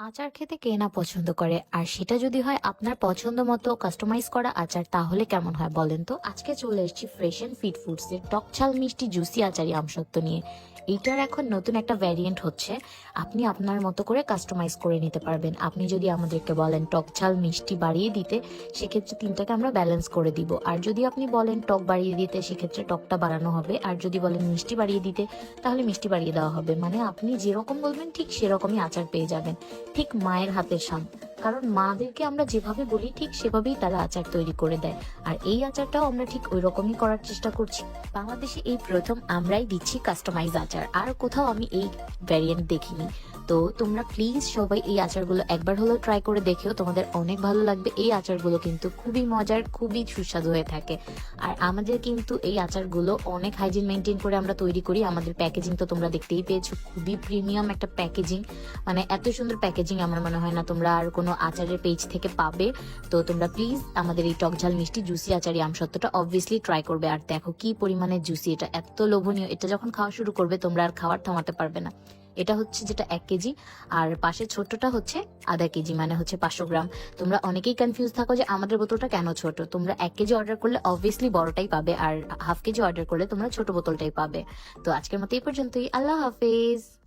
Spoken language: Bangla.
আচার খেতে কে না পছন্দ করে? আর সেটা যদি হয় আপনার পছন্দ মতো কাস্টমাইজ করা আচার, তাহলে কেমন হয় বলেন তো? আজকে চলে এসেছি ফ্রেশ এন্ড ফিট টক ঝাল মিষ্টি জুসি আচারি আমসত্ব নিয়ে। এইটার এখন নতুন একটা ভ্যারিয়েন্ট হচ্ছে। আপনি আপনার মতো করে কাস্টমাইজ করে নিতে পারবেন। আপনি যদি আমাদেরকে বলেন টক ঝাল মিষ্টি বাড়িয়ে দিতে, সেক্ষেত্রে তিনটাকে আমরা ব্যালেন্স করে দিব। আর যদি আপনি বলেন টক বাড়িয়ে দিতে, সেক্ষেত্রে টকটা বাড়ানো হবে। আর যদি বলেন মিষ্টি বাড়িয়ে দিতে, তাহলে মিষ্টি বাড়িয়ে দেওয়া হবে। মানে আপনি যেরকম বলবেন, ঠিক সেরকমই আচার পেয়ে যাবেন। ঠিক মায়ের হাতের স্বাদ কারণ মাদেরকে আমরা যেভাবে বলি, ঠিক সেভাবেই তারা আচার তৈরি করে দেয়। আর এই আচারটাও আমরা ঠিক ওই রকমই করার চেষ্টা করছি। বাংলাদেশে এই প্রথম আমরাই দিচ্ছি কাস্টমাইজ আচার। আর কোথাও আমি এই ভ্যারিয়েন্ট দেখিনি। তো তোমরা প্লিজ সবাই এই আচারগুলো একবার হলেও ট্রাই করে দেখেও তোমাদের অনেক ভালো লাগবে। এই আচারগুলো কিন্তু খুবই মজার, খুবই সুস্বাদু হয়ে থাকে। আর আমাদের কিন্তু এই আচারগুলো অনেক হাইজিন মেনটেন করে আমরা তৈরি করি। আমাদের প্যাকেজিং তো তোমরা দেখতেই পেয়েছ, খুবই প্রিমিয়াম একটা প্যাকেজিং মানে এত সুন্দর প্যাকেজিং আমার মনে হয় না তোমরা আর কোনো আচারের পেজ থেকে পাবে। তো তোমরা প্লিজ আমাদের এই টকঝাল মিষ্টি জুসি আচারি আমসত্ত্বটা অবভিয়াসলি ট্রাই করবে। আর দেখো কি পরিমাণে জুসি এটা এত লোভনীয়। এটা যখন খাওয়া শুরু করবে, তোমরা আর খাওয়ার থামাতে পারবে না। এটা হচ্ছে যেটা এক কেজি, আর পাশে ছোটটা হচ্ছে আধা কেজি মানে হচ্ছে পাঁচশো গ্রাম। তোমরা অনেকেই কনফিউজ থাকো যে আমাদের বোতলটা কেন ছোট? তোমরা এক কেজি অর্ডার করলে অবভিয়াসলি বড়টাই পাবে, আর হাফ কেজি অর্ডার করলে তোমরা ছোট বোতলটাই পাবে। তো আজকের মতো এই পর্যন্তই। আল্লাহ হাফেজ।